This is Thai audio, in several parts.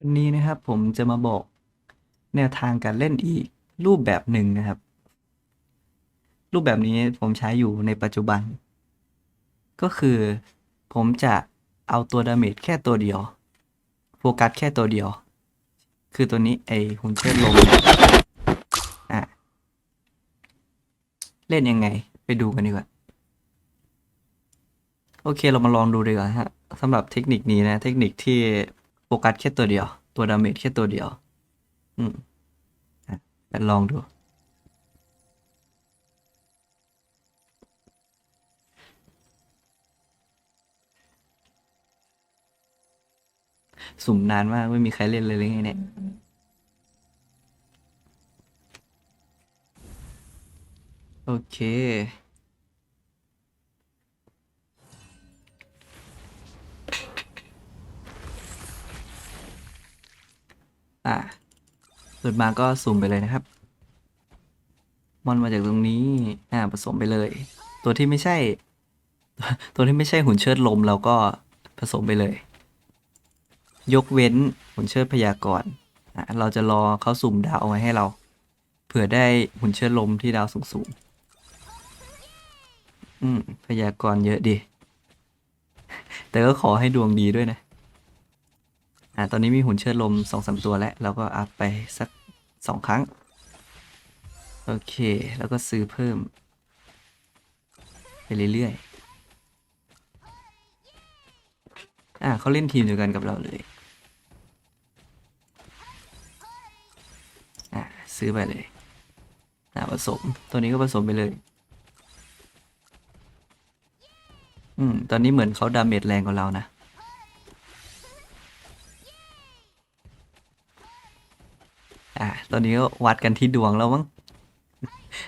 วันนี้นะครับผมจะมาบอกแนวทางการเล่นอีกรูปแบบหนึ่งนะครับ รูปแบบนี้ผมใช้อยู่ในปัจจุบัน ก็คือผมจะเอาตัวดาเมจแค่ตัวเดียว โฟกัสแค่ตัวเดียว คือตัวนี้ไอหุ่นเชิดลมอะเล่นยังไงไปดูกันดีกว่าโอเคเรามาลองดูดีกว่าฮะสำหรับเทคนิคนี้นะ เทคนิคที่ ฟกัสแค่ตัวเดียว ตัวดาเมจแค่ตัวเดียว อืมอะไปลองดู สุ่มนานมาก ไม่มีใครเล่นเลยเลยไงเนี่ยโอเค อะเปิดมาก็สุ่มไปเลยนะครับ มอนมาจากตรงนี้ อ่า ผสมไปเลย ตัวที่ไม่ใช่ ตัวที่ไม่ใช่หุ่นเชิดลมเราก็ผสมไปเลย ยกเว้นหุ่นเชิดพยากรณ์อะเราจะรอเขาสุ่มดาวเอาไว้ให้เรา เผื่อได้หุ่นเชิดลมที่ดาวสูงๆอืมพยากรณ์เยอะดี แต่ก็ขอให้ดวงดีด้วยนะ อ่าตอนนี้มีหุ่นเชิดลมสองสามตัวแล้วเราก็อัพไปสักสองครั้ง โอเค แล้วก็ซื้อเพิ่ม ไปเรื่อยๆ อ่าเขาเล่นทีมเดียวกันกับเราเลย อ่าซื้อไปเลย อ่าผสม ตัวนี้ก็ผสมไปเลยอืม ตอนนี้เหมือนเขาดาเมจแรงกว่าเรานะ อ่าตอนนี้ก็วัดกันที่ดวงแล้วมั้ง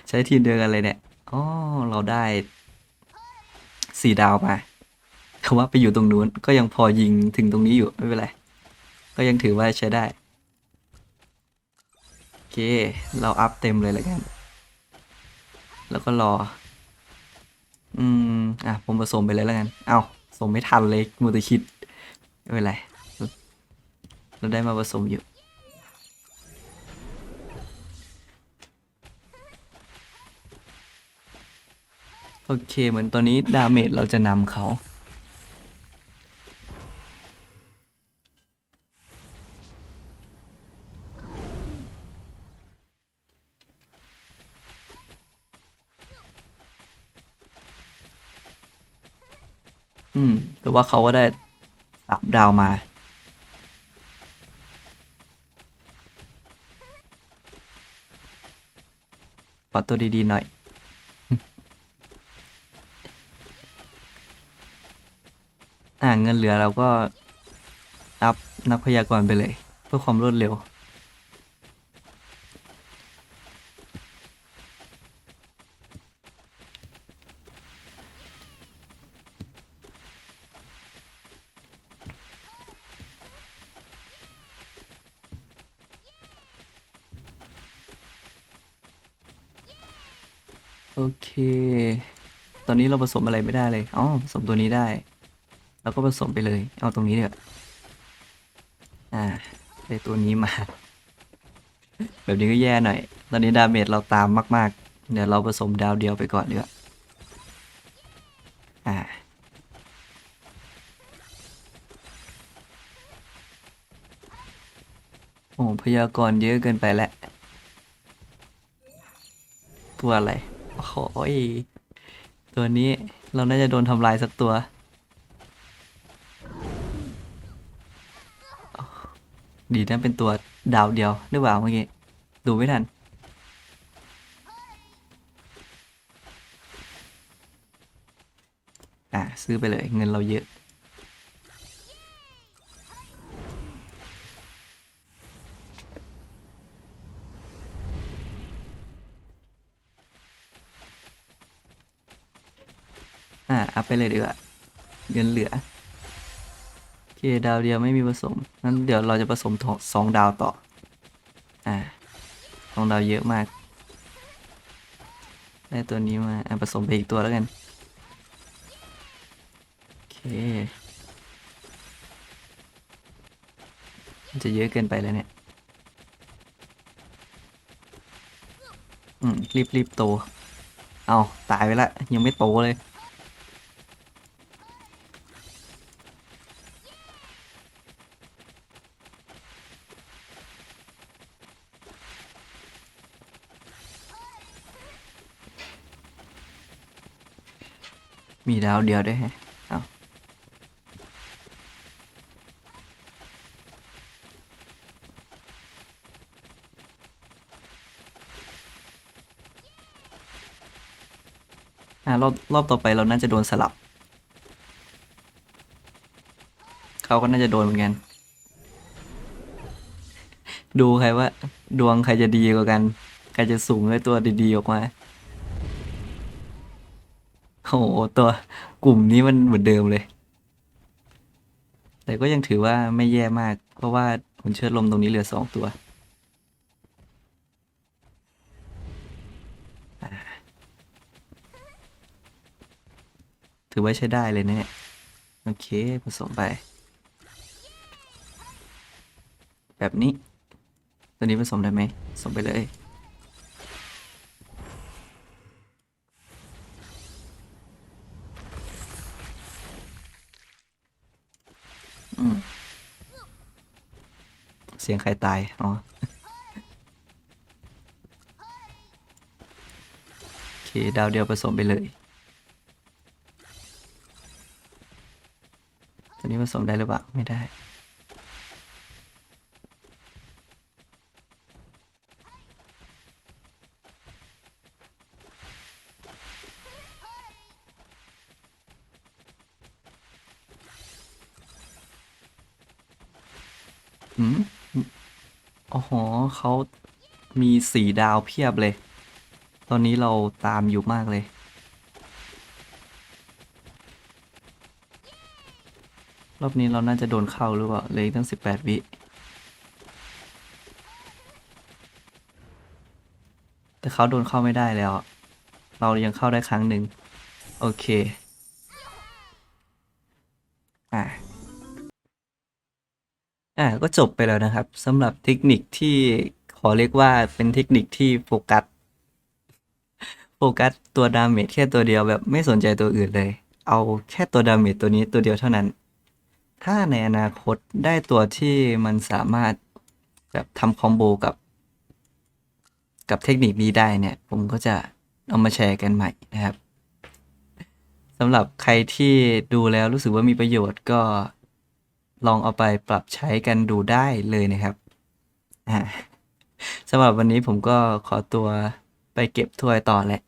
ใช้ทีมเดียวกันเลยเนี่ยอ๋อเราได้สี่ดาวมาคำว่าไปอยู่ตรงนู้นก็ยังพอยิงถึงตรงนี้อยู่ไม่เป็นไร ก็ยังถือว่าใช้ได้ โอเค เราอัพเต็มเลยแล้วกัน แล้วก็รอ อืม อะ ผมผสมไปเลยแล้วกัน เอาสมไม่ทันเลยมัวแต่คิดไม่เป็นไร เราได้มาผสมอยู่ โอเค เหมือนตอนนี้ดาเมจเราจะนำเขา อืม แต่ว่าเขาก็ได้สามดาวมาขอตัวดี ๆ หน่อย อ่า เงินเหลือเราก็อัพนักพยากรณ์ไปเลย เพื่อความรวดเร็ว โอเค ตอนนี้เราผสมอะไรไม่ได้เลย อ๋อ ผสมตัวนี้ได้ แล้วก็ผสมไปเลย เอาตรงนี้เถอะอ่าได้ตัวนี้มา แบบนี้ก็แย่หน่อย ตอนนี้ดาเมจเราตามมาก ๆ เดี๋ยวเราผสมดาวเดียวไปก่อนดีกว่าอ่าโอ้พยากรเยอะเกินไปแล้วตัวอะไรโอ้ยตัวนี้เราน่าจะโดนทำลายสักตัว ดีนะเป็นตัวดาวเดียวหรือเปล่าเมื่อกี้ ดูไม่ทัน อะ ซื้อไปเลยเงินเราเยอะ อะ อัพไปเลยดีกว่า เงินเหลือโอ เคดาวเดียวไม่มีผสมงั้นเดี๋ยวเราจะผสมสองดาวต่อ อ่าสองดาวเยอะมาก ได้ตัวนี้มาอะผสมไปอีกตัวแล้วกัน โอเค มันจะเยอะเกินไปแล้วเนี่ย อืมรีบรีบโต เอาตายไปละ ยังไม่โตเลย มีดาวเดียวด้วยแฮะเอาอ่ารอบรอบต่อไปเราน่าจะโดนสลับ เขาก็น่าจะโดนเหมือนกัน ดูใครว่า ดวงใครจะดีกว่ากัน ใครจะสูงได้ตัวดีๆออกมา โอ้โหตัวกลุ่มนี้มันเหมือนเดิมเลย แต่ก็ยังถือว่าไม่แย่มาก เพราะว่าหุ่นเชิดลมตรงนี้เหลือสองตัว ถือว่าใช้ได้เลยนะเนี่ย โอเคผสมไป แบบนี้ ตัวนี้ผสมได้ไหมผสมไปเลย เสียงใครตาย อ๋อ โอเค ดาวเดียวผสมไปเลย ตัวนี้ผสมได้หรือเปล่า ไม่ได้ อืมโอ้โหเขามีสีดาวเพียบเลย ตอนนี้เราตามอยู่มากเลย รอบนี้เราน่าจะโดนเข้าหรือเปล่าเหลยตั้งสิบแปดวิ แต่เขาโดนเข้าไม่ได้แล้ว เรายังเข้าได้ครั้งหนึ่ง โอเค อะ อ่าก็จบไปแล้วนะครับสำหรับเทคนิคที่ขอเรียกว่าเป็นเทคนิคที่โฟกัสโฟกัสตัวดาเมจแค่ตัวเดียวแบบไม่สนใจตัวอื่นเลย เอาแค่ตัวดาเมจตัวนี้ตัวเดียวเท่านั้น ถ้าในอนาคตได้ตัวที่มันสามารถแบบทำคอมโบกับ กับเทคนิคนี้ได้เนี่ย ผมก็จะเอามาแชร์กันใหม่นะครับสำหรับใครที่ดูแล้วรู้สึกว่ามีประโยชน์ก็ ลองเอาไปปรับใช้กันดูได้เลยนะครับสำหรับวันนี้ผมก็ขอตัวไปเก็บถ้วยต่อแหละ